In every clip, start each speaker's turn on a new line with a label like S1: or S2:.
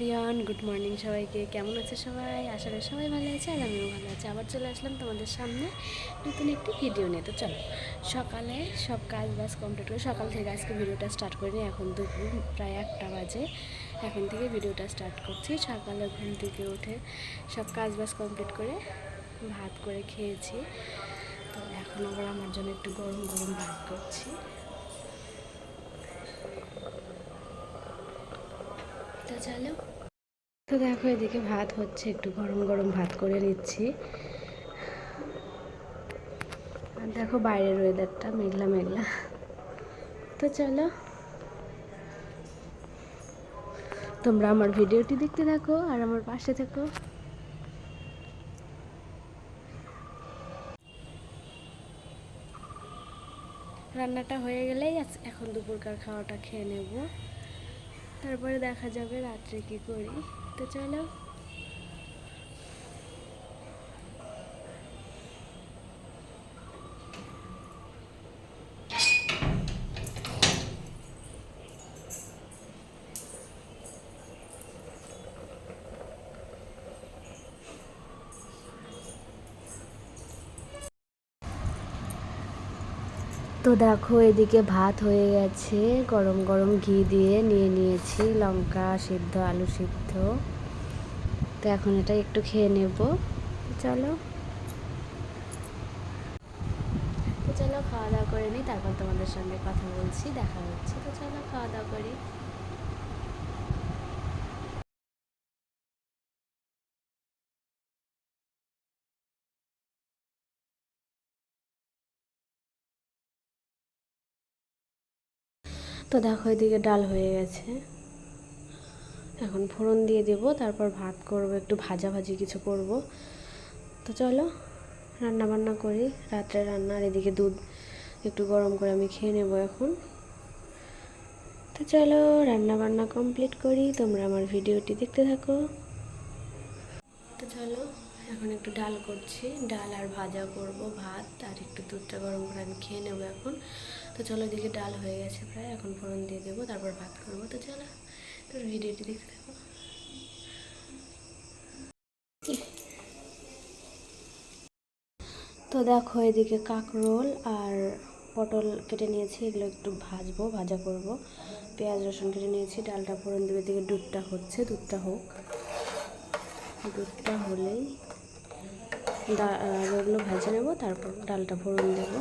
S1: Everyone, good morning সবাইকে। কেমন আছে সবাই? করি সবাই ভালো আছে আর আমিও ভালো আছি। আবার চলে আসলাম তোমাদের সামনে নতুন একটি ভিডিও নিয়ে। তো চলো, সকালে সব কাজ বাজ কমপ্লিট করে সকাল থেকে আজকে ভিডিওটা স্টার্ট করিনি। এখন দুপুর প্রায় একটা বাজে। এখন থেকে ভিডিওটা স্টার্ট করছি। সকালে ঘুম থেকে উঠে সব কাজ বাজ কমপ্লিট করে ভাত করে খেয়েছি। তো এখন আবার আমার জন্য একটু গরম গরম ভাত করছি। চলো তো দেখো, এদিকে ভাত হচ্ছে, একটু গরম গরম ভাত করে নিচ্ছি। আর দেখো বাইরের ওয়েদারটা মেঘলা মেঘলা। তো চলো। তোমরা আমার ভিডিওটি দেখতে থাকো আর আমার পাশে থাকো। রান্নাটা হয়ে গেলেই এখন দুপুরকার খাওয়াটা খেয়ে নেব। তারপরে দেখা যাবে রাত্রে কি করি। তো চলো তো দেখো, এদিকে ভাত হয়ে গেছে। গরম গরম ঘি দিয়ে নিয়ে নিয়েছি। লঙ্কা সিদ্ধ, আলু সিদ্ধ। তো এখন এটা একটু খেয়ে নেব। চলো। তো চলো খাওয়া দাওয়া করে নিই, তারপর তোমাদের সঙ্গে কথা বলছি, দেখা হচ্ছে। তো চলো খাওয়া দাওয়া করি। তো দেখো এদিকে ডাল হয়ে গেছে। এখন ফোড়ন দিয়ে দেব, তারপর ভাত করব, একটু ভাজা ভাজি কিছু করব। তো চলো রান্না বান্না করি, রাত্রে রান্নার এদিকে দুধ একটু গরম করে আমি খেয়ে নেব এখন। তো চলো রান্না বান্না কমপ্লিট করি, তোমরা আমার ভিডিওটি দেখতে থাকো। তো চলো, এখন একটু ডাল করছি, ডাল আর ভাজা করব, ভাত আর একটু দুধটা গরম করে আমি খেয়ে নেব এখন। তো চলো, এদিকে ডাল হয়ে গেছে প্রায়, এখন ফোড়ন দিয়ে দেবো, তারপর ভাত করব। তো চলো। তোর ভিডিওটি তো দেখো এদিকে কাঁকরোল আর পটল কেটে নিয়েছি এগুলো একটু ভাজবো ভাজা করব। পেঁয়াজ রসুন কেটে নিয়েছি ডালটা ফোড়ন দেবে দিকে দুধটা হচ্ছে দুধটা হোক। দুধটা হলেই ডা- আহ, ওগুলো ভেজে নেব তারপর ডালটা ফোড়ন দেবো।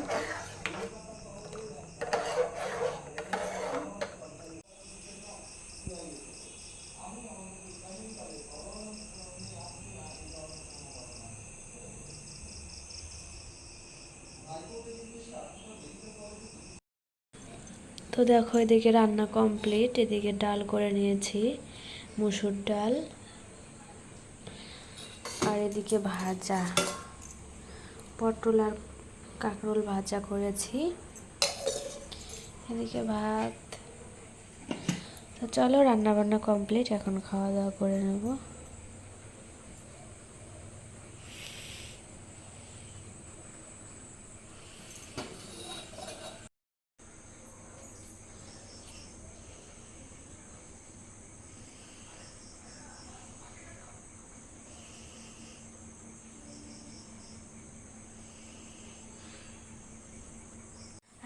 S1: তো দেখো, এদিকে রান্না কমপ্লিট এদিকে ডাল করে নিয়েছি, মুসুর ডাল, আর এদিকে ভাজা। পটল আর কাঁকরোল ভাজা করেছি। এদিকে ভাত। তো চলো রান্না বান্না কমপ্লিট এখন খাওয়া দাওয়া করে নেব।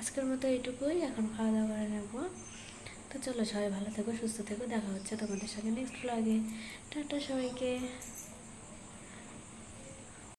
S1: আজকের মতো এটুকুই এখন খাওয়া দাওয়া করে নেব। তো চলো সবাই ভালো থেকো, সুস্থ থেকো, দেখা হচ্ছে তোমাদের সঙ্গে নেক্সট ব্লগে টাটা সবাইকে।